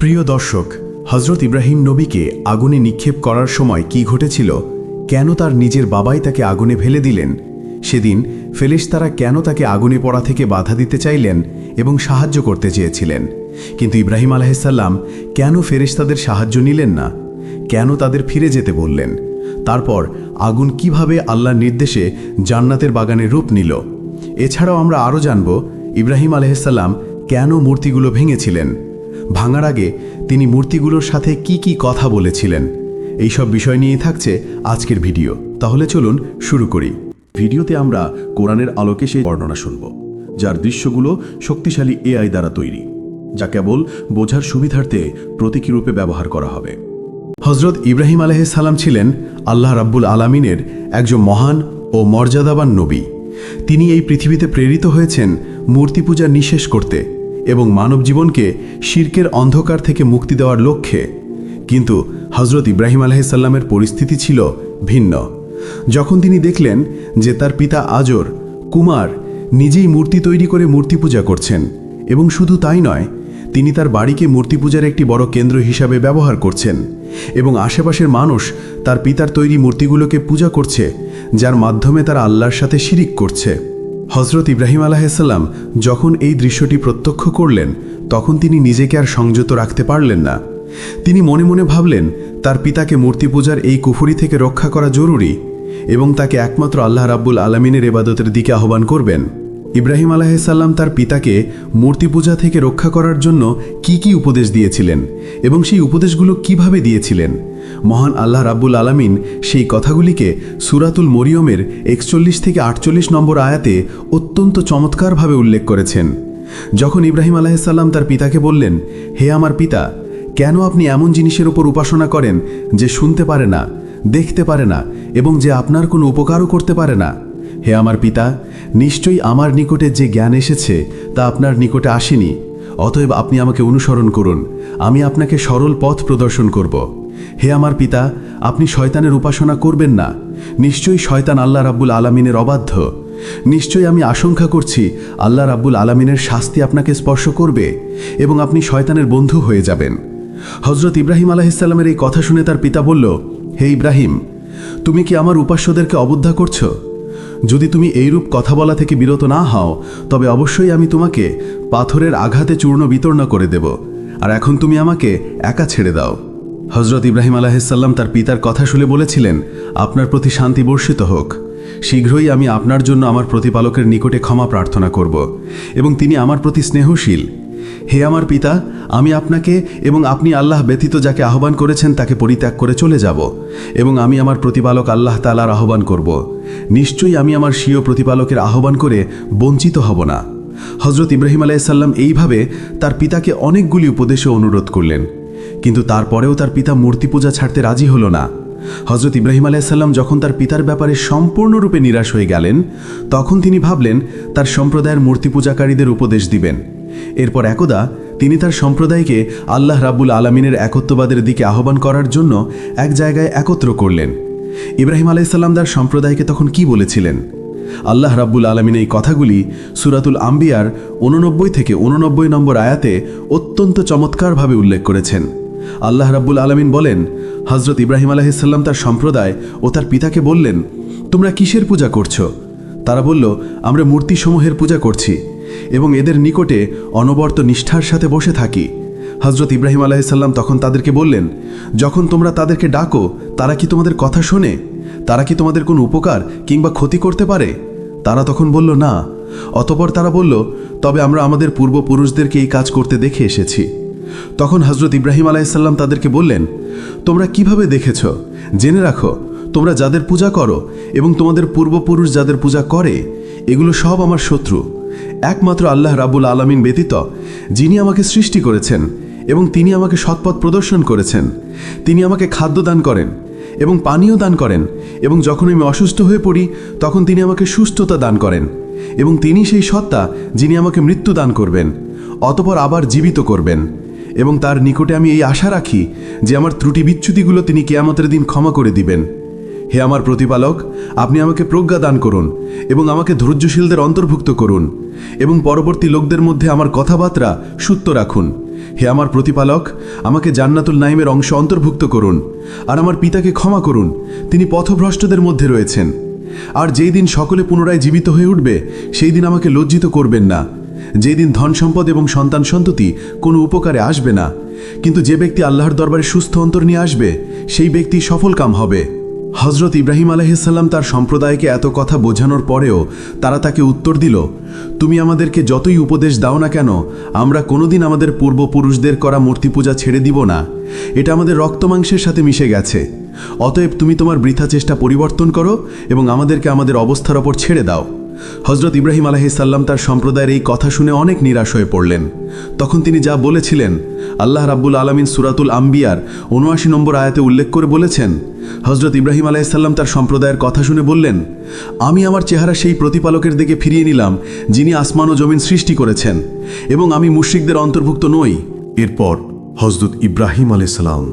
প্রিয় দর্শক হজরত ইব্রাহিম নবীকে আগুনে নিক্ষেপ করার সময় কি ঘটেছিল? কেন তার নিজের বাবাই তাকে আগুনে ফেলে দিলেন? সেদিন ফেলেশতারা কেন তাকে আগুনে পড়া থেকে বাধা দিতে চাইলেন এবং সাহায্য করতে চেয়েছিলেন? কিন্তু ইব্রাহিম আলাহিসাল্লাম কেন ফেরেশতাদের সাহায্য নিলেন না? কেন তাদের ফিরে যেতে বললেন? তারপর আগুন কীভাবে আল্লাহর নির্দেশে জান্নাতের বাগানে রূপ নিল? এছাড়াও আমরা আরও জানব, ইব্রাহিম আলাইসাল্লাম কেন মূর্তিগুলো ভেঙেছিলেন? ভাঙার আগে তিনি মূর্তিগুলোর সাথে কি কি কথা বলেছিলেন। এইসব বিষয় নিয়েই থাকছে আজকের ভিডিও। তাহলে চলুন শুরু করি। ভিডিওতে আমরা কোরআনের আলোকে সেই বর্ণনা শুনব, যার দৃশ্যগুলো শক্তিশালী এআই দ্বারা তৈরি, যা কেবল বোঝার সুবিধার্থে প্রতীকী রূপে ব্যবহার করা হবে। হজরত ইব্রাহিম সালাম ছিলেন আল্লাহ রাব্বুল আলামিনের একজন মহান ও মর্যাদাবান নবী। তিনি এই পৃথিবীতে প্রেরিত হয়েছেন মূর্তি পূজা নিঃশেষ করতে। এবং মানব জীবনকে শির্কের অন্ধকার থেকে মুক্তি দেওয়ার লক্ষ্যে। কিন্তু হজরত ইব্রাহিম আলাইসাল্লামের পরিস্থিতি ছিল ভিন্ন। যখন তিনি দেখলেন যে তার পিতা আজর, কুমার নিজেই মূর্তি তৈরি করে মূর্তি পূজা করছেন এবং শুধু তাই নয়, তিনি তার বাড়িকে মূর্তি পূজার একটি বড় কেন্দ্র হিসাবে ব্যবহার করছেন এবং আশেপাশের মানুষ তার পিতার তৈরি মূর্তিগুলোকে পূজা করছে, যার মাধ্যমে তারা আল্লাহর সাথে শিরিক করছে। হজরত ইব্রাহিম আলাহিসাল্লাম যখন এই দৃশ্যটি প্রত্যক্ষ করলেন, তখন তিনি নিজেকে আর সংযত রাখতে পারলেন না। তিনি মনে মনে ভাবলেন, তার পিতাকে মূর্তি পূজার এই কুফুরি থেকে রক্ষা করা জরুরি এবং তাকে একমাত্র আল্লাহ রাব্বুল আলমিনের এবাদতের দিকে আহ্বান করবেন। ইব্রাহিম আলাহিসাল্লাম তার পিতাকে মূর্তি পূজা থেকে রক্ষা করার জন্য কি কি উপদেশ দিয়েছিলেন এবং সেই উপদেশগুলো কীভাবে দিয়েছিলেন? মহান আল্লাহ রাব্বুল আলামিন সেই কথাগুলিকে সুরাতুল মরিয়মের একচল্লিশ থেকে আটচল্লিশ নম্বর আয়াতে অত্যন্ত চমৎকারভাবে উল্লেখ করেছেন। যখন ইব্রাহিম আলাহিসাল্লাম তার পিতাকে বললেন, হে আমার পিতা, কেন আপনি এমন জিনিসের উপর উপাসনা করেন যে শুনতে পারে না, দেখতে পারে না এবং যে আপনার কোনো উপকারও করতে পারে না? হে আমার পিতা, নিশ্চয়ই আমার নিকটে যে জ্ঞান এসেছে তা আপনার নিকটে আসেনি। অতএব আপনি আমাকে অনুসরণ করুন। আমি আপনাকে সরল পথ প্রদর্শন করব। হে আমার পিতা, আপনি শয়তানের উপাসনা করবেন না। নিশ্চয়ই শয়তান আল্লাহ রাব্বুল আলামিনের অবাধ্য। নিশ্চয়ই আমি আশঙ্কা করছি আল্লাহ রাব্বুল আলামিনের শাস্তি আপনাকে স্পর্শ করবে এবং আপনি শয়তানের বন্ধু হয়ে যাবেন। হজরত ইব্রাহিম আলাহিসাল্লামের এই কথা শুনে তার পিতা বলল, হে ইব্রাহিম, তুমি কি আমার উপাস্যদেরকে অবদ্ধা করছ? যদি তুমি এইরূপ কথা বলা থেকে বিরত না হও, তবে অবশ্যই আমি তোমাকে পাথরের আঘাতে চূর্ণ বিতর্ণ করে দেব। আর এখন তুমি আমাকে একা ছেড়ে দাও। হজরত ইব্রাহিম আলাহিসাল্লাম তার পিতার কথা শুনে বলেছিলেন, আপনার প্রতি শান্তি বর্ষিত হোক। শীঘ্রই আমি আপনার জন্য আমার প্রতিপালকের নিকটে ক্ষমা প্রার্থনা করব এবং তিনি আমার প্রতি স্নেহশীল। হে আমার পিতা, আমি আপনাকে এবং আপনি আল্লাহ ব্যতীত যাকে আহ্বান করেছেন তাকে পরিত্যাগ করে চলে যাব এবং আমি আমার প্রতিপালক আল্লাহ তালার আহ্বান করব। নিশ্চয়ই আমি আমার স্বীয় প্রতিপালকের আহ্বান করে বঞ্চিত হব না। হজরত ইব্রাহিম আলাইসাল্লাম এইভাবে তার পিতাকে অনেকগুলি উপদেশে অনুরোধ করলেন। কিন্তু তারপরেও তার পিতা মূর্তি পূজা ছাড়তে রাজি হল না। হজরত ইব্রাহিম আলাইসাল্লাম যখন তার পিতার ব্যাপারে সম্পূর্ণরূপে নিরাশ হয়ে গেলেন, তখন তিনি ভাবলেন, তার সম্প্রদায়ের মূর্তি পূজাকারীদের উপদেশ দিবেন। এরপর একদা তিনি তার সম্প্রদায়কে আল্লাহ রাব্বুল আলমিনের একত্ববাদের দিকে আহ্বান করার জন্য এক জায়গায় একত্র করলেন। ইব্রাহিম আলাইসাল্লাম তার সম্প্রদায়কে তখন কি বলেছিলেন? আল্লাহ রাব্বুল আলমিন এই কথাগুলি সুরাতুল আম্বিয়ার উননব্বই থেকে উননব্বই নম্বর আয়াতে অত্যন্ত চমৎকারভাবে উল্লেখ করেছেন। আল্লাহ রাব্বুল আলমিন বলেন হজরত ইব্রাহিম আলাহিসাল্লাম তার সম্প্রদায় ও তার পিতাকে বললেন, তোমরা কিসের পূজা করছ? তারা বলল, আমরা মূর্তিসমূহের পূজা করছি এবং এদের নিকটে অনবর্ত নিষ্ঠার সাথে বসে থাকি। হজরত ইব্রাহিম আলাইসাল্লাম তখন তাদেরকে বললেন, যখন তোমরা তাদেরকে ডাকো, তারা কি তোমাদের কথা শোনে? তারা কি তোমাদের কোনো উপকার কিংবা ক্ষতি করতে পারে? তারা তখন বলল, না। অতপর তারা বলল, তবে আমরা আমাদের পূর্বপুরুষদেরকে এই কাজ করতে দেখে এসেছি। তখন হজরত ইব্রাহিম আলাইসাল্লাম তাদেরকে বললেন, তোমরা কীভাবে দেখেছ? জেনে রাখো, তোমরা যাদের পূজা করো এবং তোমাদের পূর্বপুরুষ যাদের পূজা করে, এগুলো সব আমার শত্রু। একমাত্র আল্লাহ রাবুল আলমিন ব্যতীত, যিনি আমাকে সৃষ্টি করেছেন এবং তিনি আমাকে সৎপথ প্রদর্শন করেছেন। তিনি আমাকে খাদ্য দান করেন এবং পানীয় দান করেন এবং যখন আমি অসুস্থ হয়ে পড়ি, তখন তিনি আমাকে সুস্থতা দান করেন এবং তিনি সেই সত্তা যিনি আমাকে মৃত্যু দান করবেন, অতপর আবার জীবিত করবেন। এবং তার নিকটে আমি এই আশা রাখি যে আমার ত্রুটি বিচ্যুতিগুলো তিনি কেয়ামতের দিন ক্ষমা করে দিবেন। হে আমার প্রতিপালক, আপনি আমাকে প্রজ্ঞা দান করুন এবং আমাকে ধৈর্যশীলদের অন্তর্ভুক্ত করুন এবং পরবর্তী লোকদের মধ্যে আমার কথাবার্তা সূত্র রাখুন। হে আমার প্রতিপালক, আমাকে জান্নাতুল নাইমের অংশ অন্তর্ভুক্ত করুন আর আমার পিতাকে ক্ষমা করুন, তিনি পথভ্রষ্টদের মধ্যে রয়েছেন। আর যেই দিন সকলে পুনরায় জীবিত হয়ে উঠবে, সেই দিন আমাকে লজ্জিত করবেন না। যেই দিন ধন সম্পদ এবং সন্তান সন্ততি কোনো উপকারে আসবে না, কিন্তু যে ব্যক্তি আল্লাহর দরবারে সুস্থ অন্তর নিয়ে আসবে, সেই ব্যক্তি সফল কাম হবে। হজরত ইব্রাহিম আলহিসাল্লাম তার সম্প্রদায়কে এত কথা বোঝানোর পরেও তারা তাকে উত্তর দিল, তুমি আমাদেরকে যতই উপদেশ দাও না কেন, আমরা কোনোদিন আমাদের পূর্বপুরুষদের করা মূর্তি পূজা ছেড়ে দিব না। এটা আমাদের রক্তমাংসের সাথে মিশে গেছে। অতএব তুমি তোমার বৃথা চেষ্টা পরিবর্তন করো এবং আমাদেরকে আমাদের অবস্থার ওপর ছেড়ে দাও। হজরত ইব্রাহিম আলাহিসাল্লাম তার সম্প্রদায়ের এই কথা শুনে অনেক নিরাশ হয়ে পড়লেন। তখন তিনি যা বলেছিলেন, আল্লাহ রাব্বুল আলমিন সুরাতুল আম্বিয়ার উনআশি নম্বর আয়াতে উল্লেখ করে বলেছেন হজরত ইব্রাহিম আলাইসাল্লাম তার সম্প্রদায়ের কথা শুনে বললেন, আমি আমার চেহারা সেই প্রতিপালকের দিকে ফিরিয়ে নিলাম, যিনি আসমান ও জমিন সৃষ্টি করেছেন, এবং আমি মুশ্রিকদের অন্তর্ভুক্ত নই। এরপর হজরত ইব্রাহিম আলাইসালাম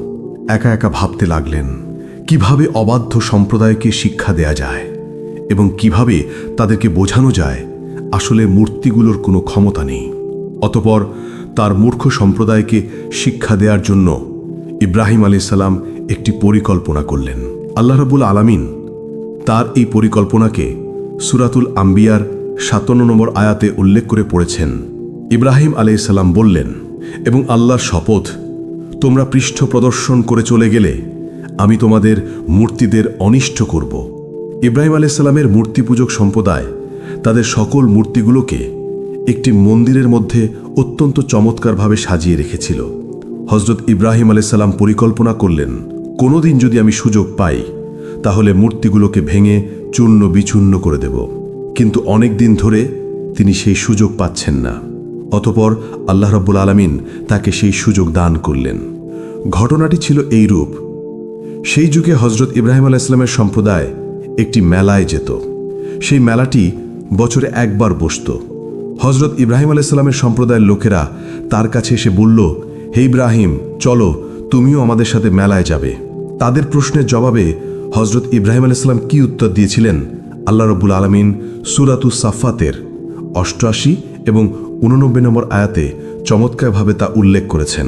একা একা ভাবতে লাগলেন, কীভাবে অবাধ্য সম্প্রদায়কে শিক্ষা দেয়া যায়? এবং কীভাবে তাদেরকে বোঝানো যায়, আসলে মূর্তিগুলোর কোনো ক্ষমতা নেই। অতপর তার মূর্খ সম্প্রদায়কে শিক্ষা দেওয়ার জন্য ইব্রাহিম আলাইসাল্লাম একটি পরিকল্পনা করলেন। আল্লাহ রাবুল আলামিন তার এই পরিকল্পনাকে সুরাতুল আম্বিয়ার সাতান্ন নম্বর আয়াতে উল্লেখ করে পড়েছেন। ইব্রাহিম আলাইসাল্লাম বললেন, এবং আল্লাহর শপথ, তোমরা পৃষ্ঠ প্রদর্শন করে চলে গেলে আমি তোমাদের মূর্তিদের অনিষ্ট করব। ইব্রাহিম আলাইসাল্লামের মূর্তি পূজক সম্প্রদায় তাদের সকল মূর্তিগুলোকে একটি মন্দিরের মধ্যে অত্যন্ত চমৎকারভাবে সাজিয়ে রেখেছিল। হজরত ইব্রাহিম আলাইসাল্লাম পরিকল্পনা করলেন, কোনোদিন যদি আমি সুযোগ পাই, তাহলে মূর্তিগুলোকে ভেঙে চূর্ণ বিচূর্ণ করে দেব। কিন্তু অনেক দিন ধরে তিনি সেই সুযোগ পাচ্ছেন না। অতপর আল্লাহ রব্বুল আলমিন তাকে সেই সুযোগ দান করলেন। ঘটনাটি ছিল এই রূপ সেই যুগে হজরত ইব্রাহিম আলাহ ইসলামের সম্প্রদায় একটি মেলায় যেত। সেই মেলাটি বছরে একবার বসত। হজরত ইব্রাহিম আলাইসাল্লামের সম্প্রদায়ের লোকেরা তার কাছে এসে বলল, হে ইব্রাহিম, চলো, তুমিও আমাদের সাথে মেলায় যাবে। তাদের প্রশ্নের জবাবে হজরত ইব্রাহিম আলাইসাল্লাম কি উত্তর দিয়েছিলেন? আল্লাহ রব্বুল আলমিন সুরাতু সাফাতের অষ্টআশি এবং উননব্বই নম্বর আয়াতে চমৎকারভাবে তা উল্লেখ করেছেন।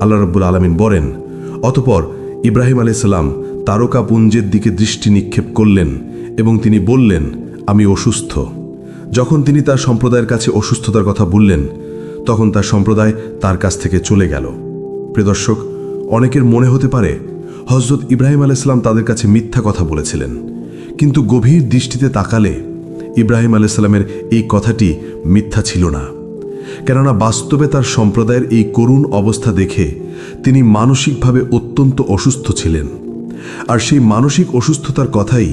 আল্লাহ রব্বুল আলমিন বলেন, অতপর ইব্রাহিম আলাইসাল্লাম তারকাপুঞ্জের দিকে দৃষ্টি নিক্ষেপ করলেন এবং তিনি বললেন, আমি অসুস্থ। যখন তিনি তার সম্প্রদায়ের কাছে অসুস্থতার কথা বললেন, তখন তার সম্প্রদায় তার কাছ থেকে চলে গেল। প্রিয়দর্শক অনেকের মনে হতে পারে হজরত ইব্রাহিম আলাইসাল্লাম তাদের কাছে মিথ্যা কথা বলেছিলেন। কিন্তু গভীর দৃষ্টিতে তাকালে ইব্রাহিম আলাইসাল্লামের এই কথাটি মিথ্যা ছিল না। কেননা বাস্তবে তার সম্প্রদায়ের এই করুণ অবস্থা দেখে তিনি মানসিকভাবে অত্যন্ত অসুস্থ ছিলেন। আর সেই মানসিক অসুস্থতার কথাই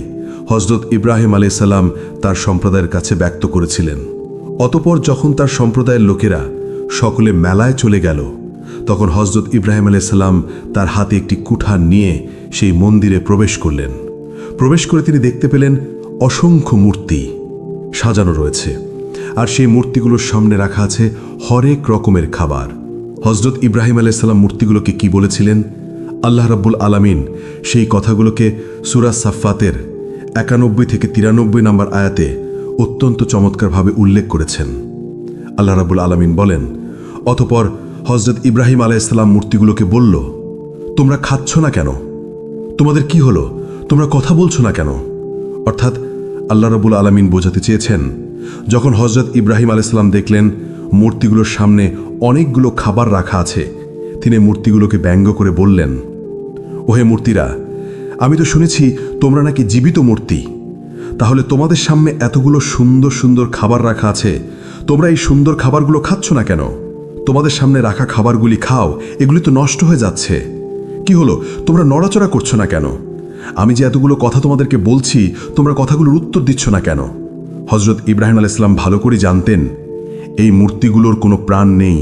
হজরত ইব্রাহিম আলাইসাল্লাম তার সম্প্রদায়ের কাছে ব্যক্ত করেছিলেন। অতপর যখন তার সম্প্রদায়ের লোকেরা সকলে মেলায় চলে গেল, তখন হজরত ইব্রাহিম আলাইসাল্লাম তার হাতে একটি কুঠার নিয়ে সেই মন্দিরে প্রবেশ করলেন। প্রবেশ করে তিনি দেখতে পেলেন অসংখ্য মূর্তি সাজানো রয়েছে আর সেই মূর্তিগুলোর সামনে রাখা আছে হরেক রকমের খাবার। হজরত ইব্রাহিম আলাইসাল্লাম মূর্তিগুলোকে কি বলেছিলেন? আল্লাহ রাব্বুল আলামিন সেই কথাগুলোকে সুরা সাফাতের একানব্বই থেকে তিরানব্বই নম্বর আয়াতে অত্যন্ত চমৎকারভাবে উল্লেখ করেছেন। আল্লাহ রাবুল আলামিন বলেন, অতপর হজরত ইব্রাহিম আলাইসাল্লাম মূর্তিগুলোকে বলল, তোমরা খাচ্ছ না কেন? তোমাদের কি হলো? তোমরা কথা বলছো না কেন? অর্থাৎ আল্লাহ রাবুল আলামিন বোঝাতে চেয়েছেন, যখন হজরত ইব্রাহিম আলাইসাল্লাম দেখলেন মূর্তিগুলোর সামনে অনেকগুলো খাবার রাখা আছে, তিনি মূর্তিগুলোকে ব্যঙ্গ করে বললেন ওহে মূর্তিরা, আমি তো শুনেছি তোমরা নাকি জীবিত মূর্তি। তাহলে তোমাদের সামনে এতগুলো সুন্দর সুন্দর খাবার রাখা আছে, তোমরা এই সুন্দর খাবারগুলো খাচ্ছ না কেন? তোমাদের সামনে রাখা খাবারগুলি খাও, এগুলি তো নষ্ট হয়ে যাচ্ছে। কি হলো? তোমরা নড়াচড়া করছ না কেন? আমি যে এতগুলো কথা তোমাদেরকে বলছি, তোমরা কথাগুলোর উত্তর দিচ্ছ না কেন? হজরত ইব্রাহিম আল ইসলাম ভালো করে জানতেন, এই মূর্তিগুলোর কোনো প্রাণ নেই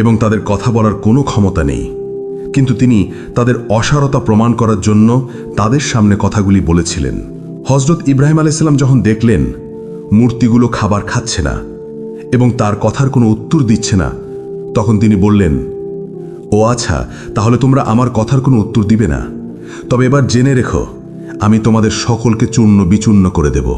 এবং তাদের কথা বলার কোনো ক্ষমতা নেই। কিন্তু তিনি তাদের অসারতা প্রমাণ করার জন্য তাদের সামনে কথাগুলি বলেছিলেন। হজরত ইব্রাহিম আলাইসাল্লাম যখন দেখলেন, মূর্তিগুলো খাবার খাচ্ছে না এবং তার কথার কোনো উত্তর দিচ্ছে না, তখন তিনি বললেন, ও আচ্ছা তাহলে তোমরা আমার কথার কোনো উত্তর দিবে না। তবে এবার জেনে রেখো, আমি তোমাদের সকলকে চূর্ণ বিচূর্ণ করে দেব।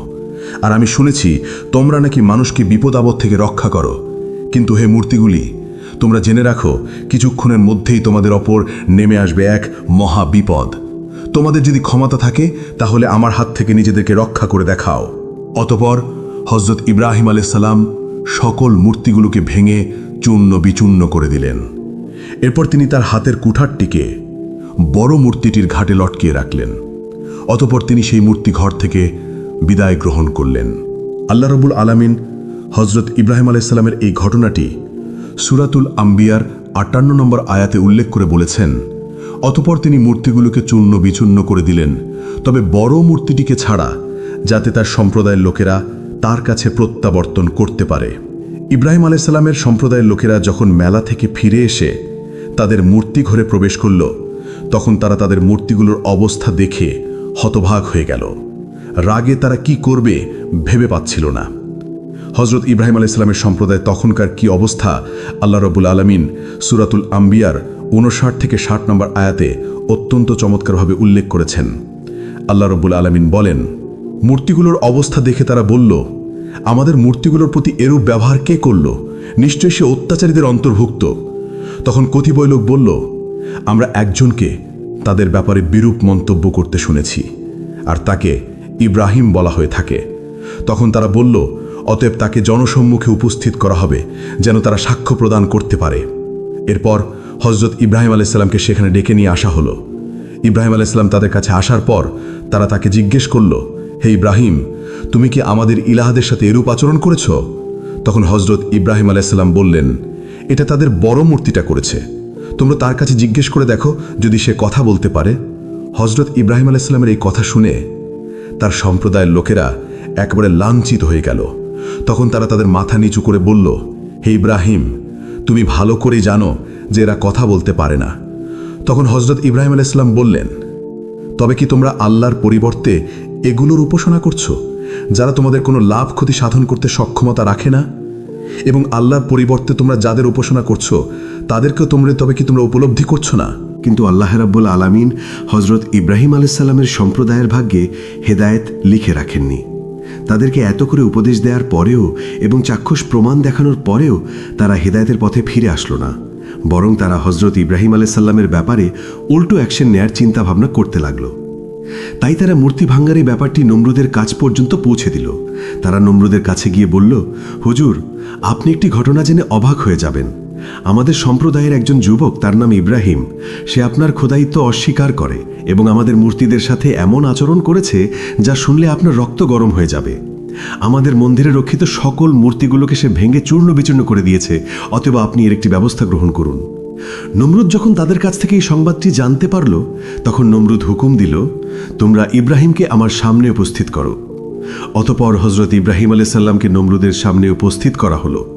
আর আমি শুনেছি, তোমরা নাকি মানুষকে বিপদ আপদ থেকে রক্ষা করো। কিন্তু হে মূর্তিগুলি তোমরা জেনে রাখো, কিছুক্ষণের মধ্যেই তোমাদের ওপর নেমে আসবে এক মহা বিপদ। তোমাদের যদি ক্ষমতা থাকে, তাহলে আমার হাত থেকে নিজেদেরকে রক্ষা করে দেখাও। অতপর হজরত ইব্রাহিম আলাইসাল্লাম সকল মূর্তিগুলোকে ভেঙে চূর্ণ বিচূর্ণ করে দিলেন। এরপর তিনি তার হাতের কুঠারটিকে বড় মূর্তিটির ঘাটে লটকিয়ে রাখলেন। অতপর তিনি সেই মূর্তি ঘর থেকে বিদায় গ্রহণ করলেন। আল্লাহ রবুল আলামিন হজরত ইব্রাহিম আলাইসাল্লামের এই ঘটনাটি সুরাতুল আম্বিয়ার আটান্ন নম্বর আয়াতে উল্লেখ করে বলেছেন, অতপর তিনি মূর্তিগুলোকে চূর্ণ বিচূর্ণ করে দিলেন। তবে বড় মূর্তিটিকে ছাড়া, যাতে তার সম্প্রদায়ের লোকেরা তার কাছে প্রত্যাবর্তন করতে পারে। ইব্রাহিম আলাইসাল্লামের সম্প্রদায়ের লোকেরা যখন মেলা থেকে ফিরে এসে তাদের মূর্তি ঘরে প্রবেশ করল, তখন তারা তাদের মূর্তিগুলোর অবস্থা দেখে হতভাগ হয়ে গেল। রাগে তারা কি করবে ভেবে পাচ্ছিল না। হজরত ইব্রাহিম আলাইসালামের সম্প্রদায় তখনকার কি অবস্থা? আল্লাহ রবুল আলমিন সুরাতুল আম্বিয়ার উনষাট থেকে ষাট নম্বর আয়াতে অত্যন্ত চমৎকারভাবে উল্লেখ করেছেন। আল্লাহ রবুল আলমিন বলেন, মূর্তিগুলোর অবস্থা দেখে তারা বলল, আমাদের মূর্তিগুলোর প্রতি এরূপ ব্যবহার কে করল? নিশ্চয়ই সে অত্যাচারীদের অন্তর্ভুক্ত তখন কতিপয় লোক বলল, আমরা একজনকে তাদের ব্যাপারে বিরূপ মন্তব্য করতে শুনেছি, আর তাকে ইব্রাহিম বলা হয়ে থাকে তখন তারা বলল অতএব তাকে জনসম্মুখে উপস্থিত করা হবে, যেন তারা সাক্ষ্য প্রদান করতে পারে। এরপর হজরত ইব্রাহিম আলাইসাল্লামকে সেখানে ডেকে নিয়ে আসা হলো। ইব্রাহিম আলাইসাল্লাম তাদের কাছে আসার পর তারা তাকে জিজ্ঞেস করল, হে ইব্রাহিম, তুমি কি আমাদের ইলাহাদের সাথে এরূপ আচরণ করেছ? তখন হজরত ইব্রাহিম আলাইসাল্লাম বললেন, এটা তাদের বড় মূর্তিটা করেছে। তোমরা তার কাছে জিজ্ঞেস করে দেখো, যদি সে কথা বলতে পারে। হজরত ইব্রাহিম আলাইসাল্লামের এই কথা শুনে তার সম্প্রদায়ের লোকেরা একবারে লাঞ্ছিত হয়ে গেল। তখন তারা তাদের মাথা নিচু করে বলল, হে ইব্রাহিম, তুমি ভালো করে জানো যে এরা কথা বলতে পারে না। তখন হজরত ইব্রাহিম আলাইসাল্লাম বললেন, তবে কি তোমরা আল্লাহর পরিবর্তে এগুলোর উপাসনা করছ, যারা তোমাদের কোনো লাভ ক্ষতি সাধন করতে সক্ষমতা রাখে না? এবং আল্লাহর পরিবর্তে তোমরা যাদের উপাসনা করছ, তাদেরকেও তোমরা, তবে কি তোমরা উপলব্ধি করছ না? কিন্তু আল্লাহ রাব্বুল আলামিন হজরত ইব্রাহিম আলাইসাল্লামের সম্প্রদায়ের ভাগ্যে হেদায়েত লিখে রাখেননি। তাদেরকে এত করে উপদেশ দেওয়ার পরেও এবং চাক্ষুষ প্রমাণ দেখানোর পরেও তারা হেদায়েতের পথে ফিরে আসলো না। বরং তারা হজরত ইব্রাহিম আলাইসাল্লামের ব্যাপারে উল্টো অ্যাকশন নেয়ার চিন্তা ভাবনা করতে লাগল। তাই তারা মূর্তি ভাঙ্গার এই ব্যাপারটি নমরুদের কাছ পর্যন্ত পৌঁছে দিল। তারা নমরুদের কাছে গিয়ে বলল, হুজুর, আপনি একটি ঘটনা জেনে অবাক হয়ে যাবেন। আমাদের সম্প্রদায়ের একজন যুবক, তার নাম ইব্রাহিম। সে আপনার খোদায়িত্ব অস্বীকার করে এবং আমাদের মূর্তিদের সাথে এমন আচরণ করেছে যা শুনলে আপনার রক্ত গরম হয়ে যাবে। আমাদের মন্দিরে রক্ষিত সকল মূর্তিগুলোকে সে ভেঙে চূর্ণ বিচূর্ণ করে দিয়েছে অথবা আপনি এর একটি ব্যবস্থা গ্রহণ করুন। নমরুদ যখন তাদের কাছ থেকে এই সংবাদটি জানতে পারল, তখন নমরুদ হুকুম দিল, তোমরা ইব্রাহিমকে আমার সামনে উপস্থিত করো। অতপর হজরত ইব্রাহিম আলাইসাল্লামকে নমরুদের সামনে উপস্থিত করা হলো।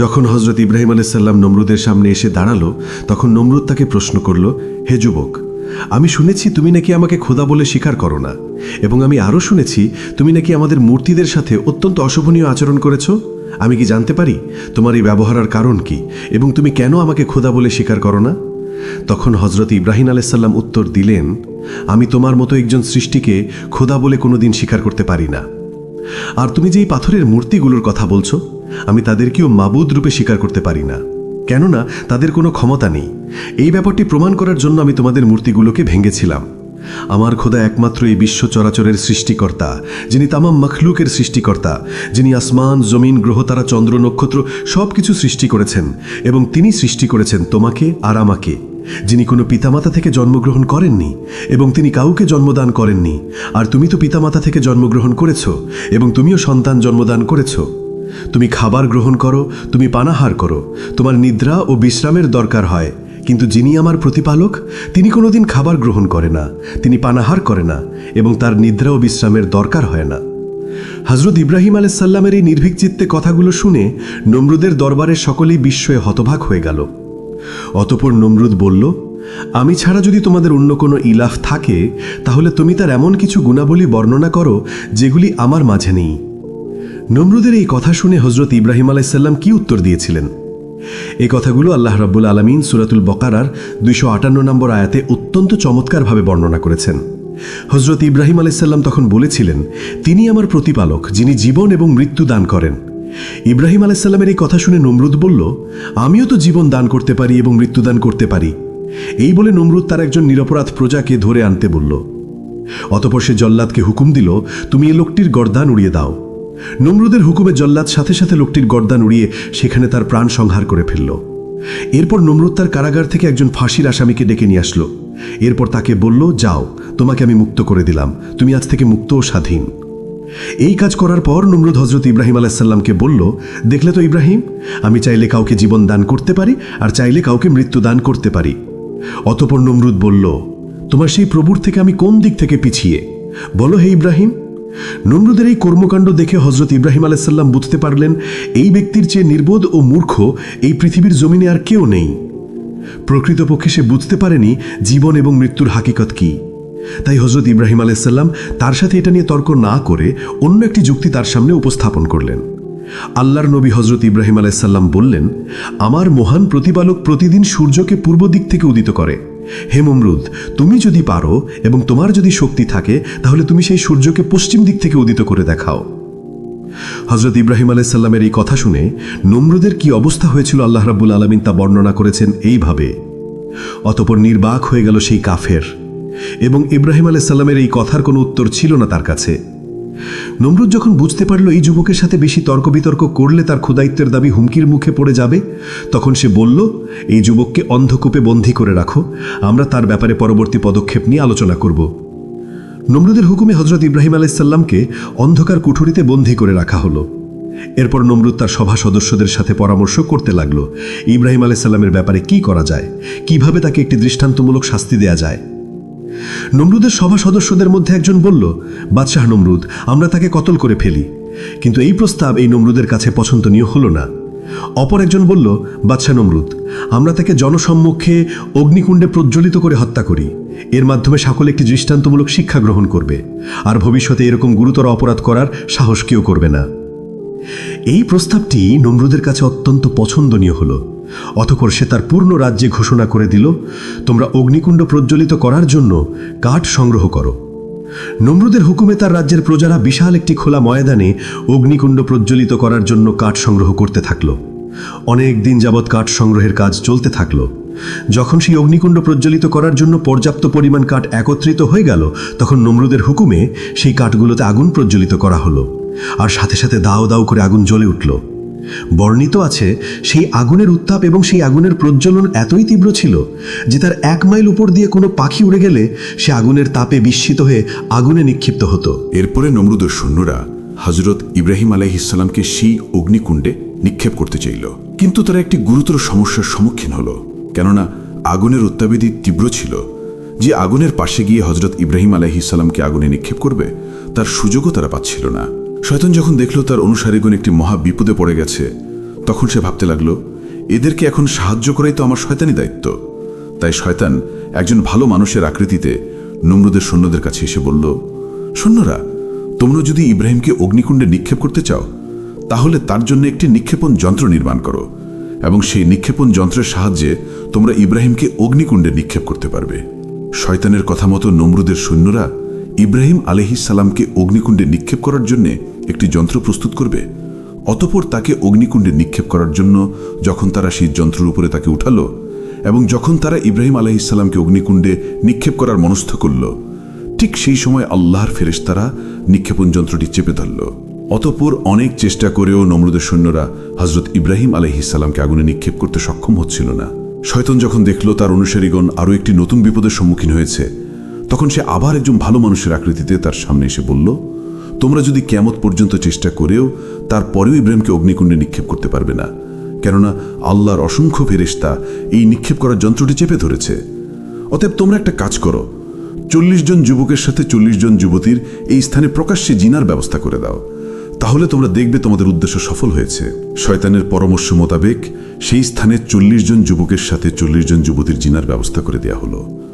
যখন হজরত ইব্রাহিম আলাইসাল্লাম নমরুদের সামনে এসে দাঁড়াল, তখন নমরুদ তাকে প্রশ্ন করল, হে যুবক, আমি শুনেছি তুমি নাকি আমাকে খোদা বলে স্বীকার করো না, এবং আমি আরও শুনেছি তুমি নাকি আমাদের মূর্তিদের সাথে অত্যন্ত অশোভনীয় আচরণ করেছ? আমি কি জানতে পারি তোমার এই ব্যবহারের কারণ কি, এবং তুমি কেন আমাকে খোদা বলে স্বীকার করো না? তখন হজরত ইব্রাহিম আলাইসাল্লাম উত্তর দিলেন, আমি তোমার মতো একজন সৃষ্টিকে খোদা বলে কোনোদিন স্বীকার করতে পারি না। আর তুমি যে এই পাথরের মূর্তিগুলোর কথা বলছো, আমি তাদেরকেও মাবুদ রূপে স্বীকার করতে পারি না। কেননা তাদের কোনো ক্ষমতা নেই। এই ব্যাপারটি প্রমাণ করার জন্য আমি তোমাদের মূর্তিগুলোকে ভেঙেছিলাম। আমার খোদা একমাত্র এই বিশ্ব চরাচরের সৃষ্টিকর্তা, যিনি তামাম মখলুকের সৃষ্টিকর্তা, যিনি আসমান, জমিন গ্রহতারা চন্দ্র, নক্ষত্র সব কিছু সৃষ্টি করেছেন এবং তিনি সৃষ্টি করেছেন তোমাকে আর আমাকে। যিনি কোনো পিতামাতা থেকে জন্মগ্রহণ করেননি, এবং তিনি কাউকে জন্মদান করেননি। আর তুমি তো পিতামাতা থেকে জন্মগ্রহণ করেছ, এবং তুমিও সন্তান জন্মদান করেছ। তুমি খাবার গ্রহণ করো, তুমি পানাহার করো। তোমার নিদ্রা ও বিশ্রামের দরকার হয়। কিন্তু যিনি আমার প্রতিপালক, তিনি কোনোদিন খাবার গ্রহণ করে না, তিনি পানাহার করে না, এবং তার নিদ্রা ও বিশ্রামের দরকার হয় না। হজরত ইব্রাহিম আলাইসাল্লামের এই নির্ভীক চিত্তে কথাগুলো শুনে নমরুদের দরবারে সকলেই বিস্ময়ে হতভাগ হয়ে গেল। অতপর নমরুদ বলল, আমি ছাড়া যদি তোমাদের অন্য কোনো ইলাফ থাকে, তাহলে তুমি তার এমন কিছু গুণাবলী বর্ণনা করো যেগুলি আমার মাঝে নেই। নমরুদের এই কথা শুনে হজরত ইব্রাহিম আলাইসাল্লাম কি উত্তর দিয়েছিলেন? এই কথাগুলো আল্লাহ রাব্বুল আলমিন সুরাতুল বকারার দুইশো আটান্ন নম্বর আয়াতে অত্যন্ত চমৎকারভাবে বর্ণনা করেছেন। হজরত ইব্রাহিম আলাইসাল্লাম তখন বলেছিলেন, তিনি আমার প্রতিপালক, যিনি জীবন এবং মৃত্যু দান করেন। ইব্রাহিম আলাইসাল্লামের এই কথা শুনে নমরুদ বলল, আমিও তো জীবন দান করতে পারি এবং মৃত্যুদান করতে পারি। এই বলে নমরুদ তার একজন নিরপরাধ প্রজাকে ধরে আনতে বলল। অতপর সে জল্লাদকে হুকুম দিল, তুমি এ লোকটির গর্দান উড়িয়ে দাও। নমরুদের হুকুমে জল্লাদ সাথে সাথে লোকটির গর্দান উড়িয়ে সেখানে তার প্রাণ সংহার করে ফেলল। এরপর নমরুদ তার কারাগার থেকে একজন ফাঁসির আসামিকে ডেকে নিয়ে আসলো। এরপর তাকে বলল, যাও, তোমাকে আমি মুক্ত করে দিলাম। তুমি আজ থেকে মুক্ত ও স্বাধীন। এই কাজ করার পর নমরুদ হজরত ইব্রাহিম আলাইসাল্লামকে বলল, দেখলে তো ইব্রাহিম, আমি চাইলে কাউকে জীবন দান করতে পারি আর চাইলে কাউকে মৃত্যু দান করতে পারি। অতপর নমরুদ বলল, তোমার সেই প্রভুর থেকে আমি কোন দিক থেকে পিছিয়ে? বলো হে ইব্রাহিম। নমরুদের এই কর্মকাণ্ড দেখে হজরত ইব্রাহিম আলাইসাল্লাম বুঝতে পারলেন, এই ব্যক্তির চেয়ে নির্বোধ ও মূর্খ এই পৃথিবীর জমিনে আর কেউ নেই। প্রকৃতপক্ষে সে বুঝতে পারেনি জীবন এবং মৃত্যুর হাকিকত কি। তাই হজরত ইব্রাহিম আলাইসাল্লাম তার সাথে এটা নিয়ে তর্ক না করে অন্য একটি যুক্তি তার সামনে উপস্থাপন করলেন। আল্লাহর নবী হজরত ইব্রাহিম আলাইসাল্লাম বললেন, আমার মহান প্রতিপালক প্রতিদিন সূর্যকে পূর্ব দিক থেকে উদিত করে। হে মমরুদ, তুমি যদি পারো এবং তোমার যদি শক্তি থাকে, তাহলে তুমি সেই সূর্যকে পশ্চিম দিক থেকে উদিত করে দেখাও। হজরত ইব্রাহিম আলাইসাল্লামের এই কথা শুনে নমরুদের কি অবস্থা হয়েছিল আল্লাহ রাব্বুল আলমিন তা বর্ণনা করেছেন এইভাবে। অতপর নির্বাক হয়ে গেল সেই কাফের। এবং ইব্রাহিম আলাইসাল্লামের এই কথার কোনো উত্তর ছিল না তার কাছে। নমরুদ যখন বুঝতে পারল এই যুবকের সাথে বেশি তর্ক বিতর্ক করলে তার ক্ষুদায়িত্বের দাবি হুমকির মুখে পড়ে যাবে, তখন সে বলল, এই যুবককে অন্ধকূপে বন্দী করে রাখো, আমরা তার ব্যাপারে পরবর্তী পদক্ষেপ নিয়ে আলোচনা করব। নমরুদের হুকুমে হজরত ইব্রাহিম আলাইসাল্লামকে অন্ধকার কুঠুরিতে বন্দী করে রাখা হলো। এরপর নমরুদ তার সভা সদস্যদের সাথে পরামর্শ করতে লাগল, ইব্রাহিম আলাইসাল্লামের ব্যাপারে কি করা যায়? কীভাবে তাকে একটি দৃষ্টান্তমূলক শাস্তি দেয়া যায়? নমরুদের সভা সদস্যদের মধ্যে একজন বলল, বাদশাহ নমরুদ, আমরা তাকে কতল করে ফেলি? কিন্তু এই প্রস্তাব এই নমরুদের কাছে পছন্দনীয় হলো না। অপর একজন বলল, বাদশাহ নমরুদ, আমরা তাকে জনসম্মুখে অগ্নিকুণ্ডে প্রজ্বলিত করে হত্যা করি। এর মাধ্যমে সকলে একটি দৃষ্টান্তমূলক শিক্ষা গ্রহণ করবে, আর ভবিষ্যতে এরকম গুরুতর অপরাধ করার সাহস কেউ করবে না। এই প্রস্তাবটি নমরুদের কাছে অত্যন্ত পছন্দনীয় হলো। অতপর সে তার পূর্ণ রাজ্যে ঘোষণা করে দিল, তোমরা অগ্নিকুণ্ড প্রজ্বলিত করার জন্য কাঠ সংগ্রহ করো। নমরুদের হুকুমে তার রাজ্যের প্রজারা বিশাল একটি খোলা ময়দানে অগ্নিকুণ্ড প্রজ্বলিত করার জন্য কাঠ সংগ্রহ করতে থাকল। অনেক দিন যাবৎ কাঠ সংগ্রহের কাজ চলতে থাকল। যখন সেই অগ্নিকুণ্ড প্রজ্বলিত করার জন্য পর্যাপ্ত পরিমাণ কাঠ একত্রিত হয়ে গেল, তখন নমরুদের হুকুমে সেই কাঠগুলোতে আগুন প্রজ্বলিত করা হলো, আর সাথে সাথে দাও দাও করে আগুন জ্বলে উঠল। বর্ণিত আছে, সেই আগুনের উত্তাপ এবং সেই আগুনের প্রজ্বলন এতই তীব্র ছিল যে তার এক মাইল উপর দিয়ে কোনো পাখি উড়ে গেলে সে আগুনের তাপে বিস্মিত হয়ে আগুনে নিক্ষিপ্ত হতো। এরপরে নমরুদের সৈন্যরা হজরত ইব্রাহিম আলাইহিসাল্লামকে সেই অগ্নিকুণ্ডে নিক্ষেপ করতে চাইল। কিন্তু তারা একটি গুরুতর সমস্যার সম্মুখীন হলো, কেননা আগুনের উত্তাবেদী তীব্র ছিল। যে আগুনের পাশে গিয়ে হজরত ইব্রাহিম আলাইহিসাল্লামকে আগুনে নিক্ষেপ করবে, তার সুযোগও তারা পাচ্ছিল না। শয়তান যখন দেখল তার অনুসারীগণ একটি মহা বিপদে পড়ে গেছে, তখন সে ভাবতে লাগল, এদেরকে এখন সাহায্য করাই তো আমার শয়তানি দায়িত্ব। তাই শয়তান একজন ভালো মানুষের আকৃতিতে নমরুদের সৈন্যদের কাছে এসে বলল, সৈন্যরা, তোমরা যদি ইব্রাহিমকে অগ্নিকুণ্ডে নিক্ষেপ করতে চাও, তাহলে তার জন্য একটি নিক্ষেপণ যন্ত্র নির্মাণ করো এবং সেই নিক্ষেপণ যন্ত্রের সাহায্যে তোমরা ইব্রাহিমকে অগ্নিকুণ্ডে নিক্ষেপ করতে পারবে। শয়তানের কথা মতো নমরুদের সৈন্যরা ইব্রাহিম আলহিসাল্লামকে অগ্নিকুণ্ডে নিক্ষেপ করার জন্য একটি যন্ত্র প্রস্তুত করবে। অতপর তাকে অগ্নিকুণ্ডে নিক্ষেপ করার জন্য যখন তারা সেই যন্ত্রের উপরে তাকে উঠালো এবং যখন তারা ইব্রাহিম আলহিসাল্লামকে অগ্নিকুণ্ডে নিক্ষেপ করার মনস্থ করল, ঠিক সেই সময় আল্লাহর ফেরেশতারা নিক্ষেপণ যন্ত্রটি চেপে ধরল। অতপর অনেক চেষ্টা করেও নমরুদের সৈন্যরা হজরত ইব্রাহিম আলহিসাল্লামকে আগুনে নিক্ষেপ করতে সক্ষম হচ্ছিল না। শয়তন যখন দেখল, তার অনুসারীগণ আরও একটি নতুন বিপদের সম্মুখীন হয়েছে। তখন সে আবার একজন ভালো মানুষের আকৃতিতে তার সামনে এসে বলল, তোমরা যদি কেমত পর্যন্ত চেষ্টা করেও তারপরেও ইব্রাহিমকে অগ্নিকুণ্ডে নিক্ষেপ করতে পারবে না, কেননা আল্লাহর অসংখ্য ফেরেশতা এই নিক্ষেপ করার যন্ত্রটি চেপে ধরেছে। অতএব তোমরা একটা কাজ করো, চল্লিশ জন যুবকের সাথে চল্লিশ জন যুবতীর এই স্থানে প্রকাশ্যে জিনার ব্যবস্থা করে দাও। তাহলে তোমরা দেখবে তোমাদের উদ্দেশ্য সফল হয়েছে। শয়তানের পরামর্শ মোতাবেক সেই স্থানে চল্লিশ জন যুবকের সাথে চল্লিশ জন যুবতীর জিনার ব্যবস্থা করে দেয়া হলো।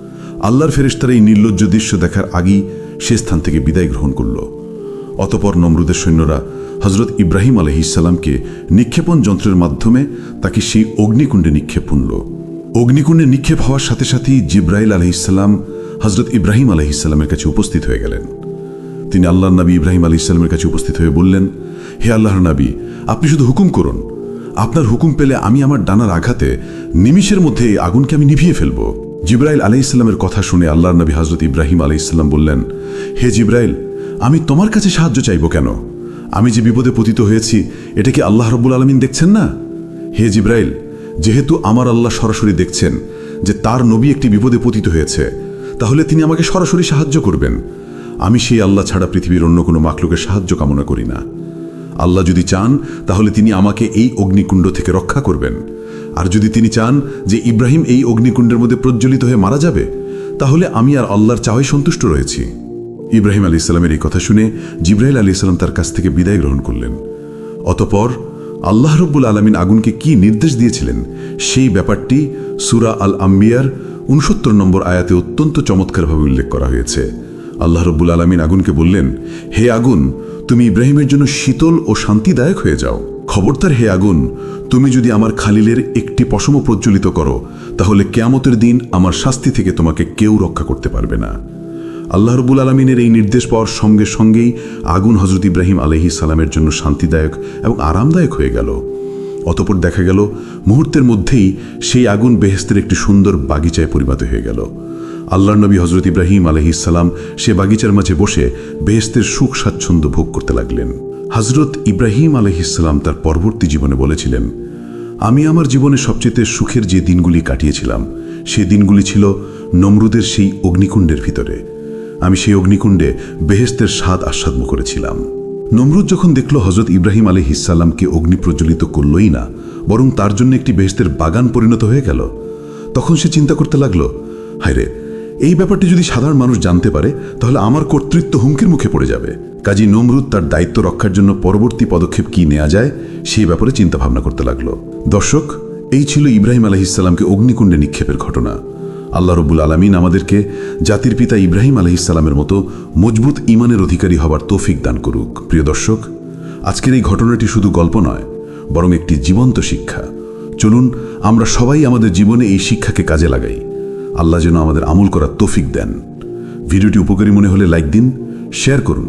আল্লাহর ফেরেশতারা এই নির্লজ্জ দৃশ্য দেখার আগেই সে স্থান থেকে বিদায় গ্রহণ করল। অতপর নমরুদের সৈন্যরা হজরত ইব্রাহিম আলহিসাল্লামকে নিক্ষেপণ যন্ত্রের মাধ্যমে তাকে সেই অগ্নিকুণ্ডে নিক্ষেপ পুনল অগ্নিকুণ্ডে নিক্ষেপ হওয়ার সাথে সাথেই জিব্রাইল আলহিসাল্লাম হজরত ইব্রাহিম আলহিসাল্লামের কাছে উপস্থিত হয়ে গেলেন। তিনি আল্লাহর নবী ইব্রাহিম আলী ইসলামের কাছে উপস্থিত হয়ে বললেন, হে আল্লাহর নবী, আপনি শুধু হুকুম করুন। আপনার হুকুম পেলে আমি আমার ডানার আঘাতে নিমিষের মধ্যে আগুনকে আমি নিভিয়ে ফেলব। জিব্রাইল আলাইসাল্লামের কথা শুনে আল্লাহর নবী হজরত ইব্রাহিম আলাইসাল্লাম বললেন, হে জিব্রাইল, আমি তোমার কাছে সাহায্য চাইব কেন? আমি যে বিপদে পতিত হয়েছি, এটা কি আল্লাহ রব্বুল আলমিন দেখছেন না? হে জিব্রাইল, যেহেতু আমার আল্লাহ সরাসরি দেখছেন যে তার নবী একটি বিপদে পতিত হয়েছে, তাহলে তিনি আমাকে সরাসরি সাহায্য করবেন। আমি সেই আল্লাহ ছাড়া পৃথিবীর অন্য কোনো মাকলুকের সাহায্য কামনা করি না। আল্লাহ যদি চান, তাহলে তিনি আমাকে এই অগ্নিকুণ্ড থেকে রক্ষা করবেন। আর যদি তিনি চান যে ইব্রাহিম এই অগ্নিকুণ্ডের মধ্যে প্রজ্বলিত হয়ে মারা যাবে, তাহলে আমি আর আল্লাহর চাওয়াই সন্তুষ্ট রয়েছি। ইব্রাহিম আলী ইসলামের এই কথা শুনে জিব্রাহিল আলী ইসলাম তার কাছ থেকে বিদায় গ্রহণ করলেন। অতপর আল্লাহ রব্বুল আলমিন আগুনকে কি নির্দেশ দিয়েছিলেন সেই ব্যাপারটি সুরা আল আম্বিয়ার উনসত্তর নম্বর আয়াতে অত্যন্ত চমৎকারভাবে উল্লেখ করা হয়েছে। আল্লাহ রব্বুল আলমিন আগুনকে বললেন, হে আগুন, তুমি ইব্রাহিমের জন্য শীতল ও শান্তিদায়ক হয়ে যাও। খবরদার হে আগুন তুমি যদি আমার খালিলের একটি পশম প্রজ্বলিত করো, তাহলে কেয়ামতের দিন আমার শাস্তি থেকে তোমাকে কেউ রক্ষা করতে পারবে না। আল্লাহ রবুল আলমিনের এই নির্দেশ পাওয়ার সঙ্গে সঙ্গেই আগুন হজরত ইব্রাহিম আলহি সালামের জন্য শান্তিদায়ক এবং আরামদায়ক হয়ে গেল। অতপর দেখা গেল, মুহূর্তের মধ্যেই সেই আগুন বেহেস্তের একটি সুন্দর বাগিচায় পরিণত হয়ে গেল। আল্লাহ নবী হজরত ইব্রাহিম আলহিসাল্লাম সে বাগিচার মাঝে বসে বেহেস্তের সুখ স্বাচ্ছন্দ্য ভোগ করতে লাগলেন। হজরত ইব্রাহিম আলহিসাল্লাম তার পরবর্তী জীবনে বলেছিলেন, আমি আমার জীবনে সবচেয়ে সুখের যে দিনগুলি কাটিয়েছিলাম, সে দিনগুলি ছিল নমরুদের সেই অগ্নিকুণ্ডের ভিতরে। আমি সেই অগ্নিকুণ্ডে বেহেস্তের স্বাদ আস্বাদন করেছিলাম। নমরুদ যখন দেখল হজরত ইব্রাহিম আলী হিসাল্লামকে অগ্নি প্রজ্বলিত করলই না, বরং তার জন্য একটি বেহেস্তের বাগান পরিণত হয়ে গেল, তখন সে চিন্তা করতে লাগল, হায়রে, এই ব্যাপারটি যদি সাধারণ মানুষ জানতে পারে, তাহলে আমার কর্তৃত্ব হুমকির মুখে পড়ে যাবে। কাজী নমরুদ তার দায়িত্ব রক্ষার জন্য পরবর্তী পদক্ষেপ কি নেওয়া যায় সেই ব্যাপারে চিন্তা ভাবনা করতে লাগল। দর্শক, এই ছিল ইব্রাহিম আলহিসাল্লামকে অগ্নিকুণ্ডে নিক্ষেপের ঘটনা। আল্লাহ রবুল আলমিন আমাদেরকে জাতির পিতা ইব্রাহিম আলহিসাল্লামের মতো মজবুত ইমানের অধিকারী হবার তৌফিক দান করুক। প্রিয় দর্শক, আজকের এই ঘটনাটি শুধু গল্প নয়, বরং একটি জীবন্ত শিক্ষা। চলুন, আমরা সবাই আমাদের জীবনে এই শিক্ষাকে কাজে লাগাই। আল্লাহ যেন আমাদের আমল করার তৌফিক দেন। ভিডিওটি উপকারী মনে হলে লাইক দিন, শেয়ার করুন